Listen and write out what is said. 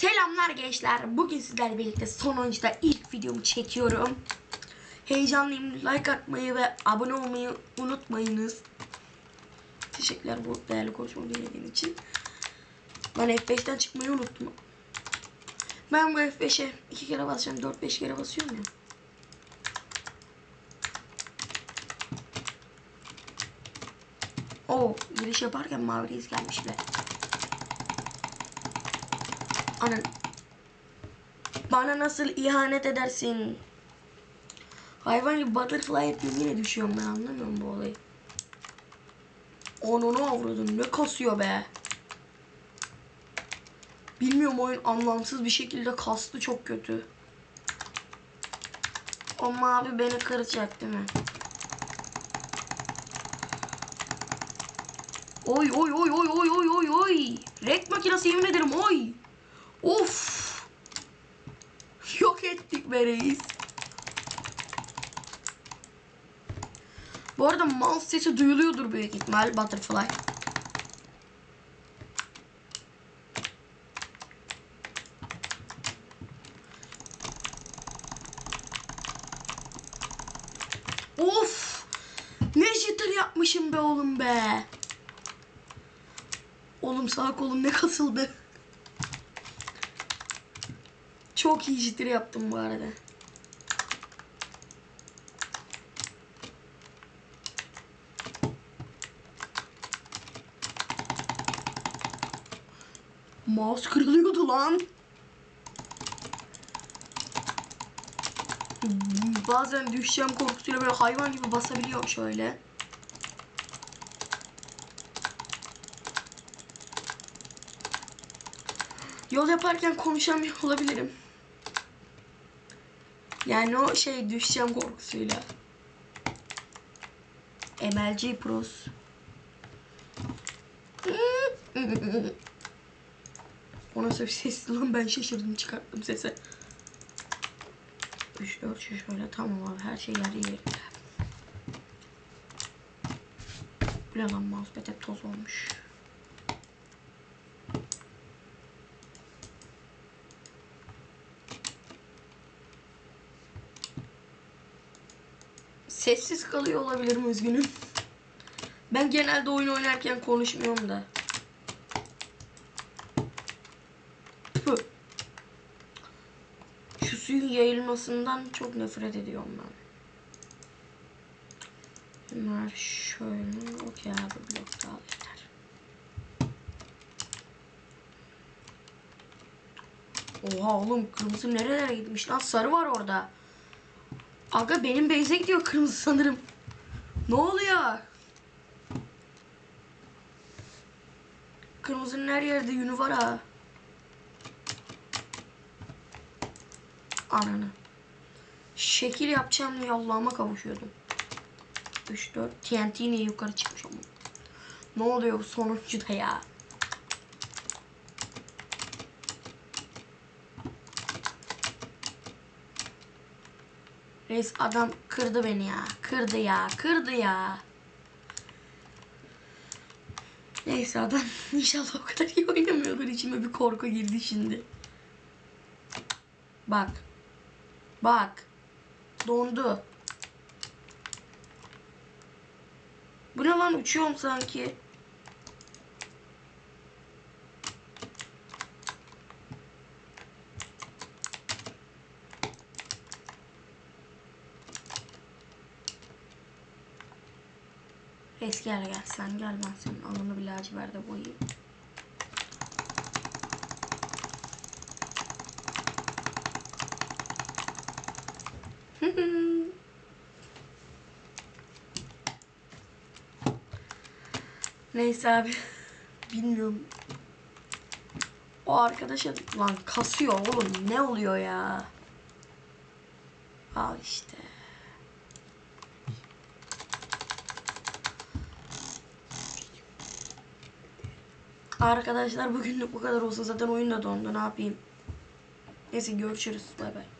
Selamlar gençler. Bugün sizlerle birlikte sonuncuda ilk videomu çekiyorum. Heyecanlıyım. Like atmayı ve abone olmayı unutmayınız. Teşekkürler bu değerli konuşmamı dinlediğin için. Ben F5'ten çıkmayı unuttum. Ben bu F5'e iki kere basacağım. 4-5 kere basıyorum ya. Oo, giriş yaparken mavi reis gelmiş be. Anan. Bana nasıl ihanet edersin? Hayvan gibi butterfly yapıyorum yine düşüyorum ben anlamıyorum bu olayı. Onunu avradın ne kasıyor be. Bilmiyorum oyun anlamsız bir şekilde kastı çok kötü. O mavi beni kıracak değil mi? Oy oy oy oy oy oy oy oy. Rek makinesi yemin ederim oy. Of. Yok ettik be reis. Bu arada mouse sesi duyuluyordur büyük ihtimal Butterfly. Of! Ne jitter yapmışım be oğlum be. Oğlum sağ kolum ne kasıldı. Çok iyi jitter yaptım bu arada. Mouse kırılıyordu lan. Bazen düşeceğim korkusuyla böyle hayvan gibi basabiliyorum şöyle. Yol yaparken konuşamıyor olabilirim. Yani o şey düşeceğim korkusuyla. MLG Pros. O nasıl bir ses lan ben şaşırdım çıkarttım sesi. 3 4 şu şöyle tamam abi her şey yerli yerinde. Bu lan mousepad toz olmuş. Sessiz kalıyor olabilirim üzgünüm. Ben genelde oyun oynarken konuşmuyorum da. Şu suyun yayılmasından çok nefret ediyorum ben. Bunlar şöyle. Okey abi blok daha yeter. Oha oğlum kırmızı nerelere gitmiş lan sarı var orada. Aga benim base'e gidiyor kırmızı sanırım. Ne oluyor? Kırmızının her yerde yünü var ha. Ananı. Şekil yapacağım diye Allah'ıma kavuşuyordum. 3 4 TNT niye yukarı çıkmış ama. Ne oluyor bu sonuncuda ya? Reis adam kırdı beni ya. Kırdı ya. Kırdı ya. Neyse adam inşallah o kadar iyi oynamıyordur. İçime bir korku girdi şimdi. Bak. Bak. Dondu. Bu ne lan uçuyorum sanki. Reis gel gel sen gel ben senin alnını bir laciverde boyayayım. Neyse abi. Bilmiyorum. O arkadaşa lan kasıyor oğlum ne oluyor ya? Al işte. Arkadaşlar bugünlük bu kadar olsun zaten oyun da dondu ne yapayım. Neyse görüşürüz bay bay.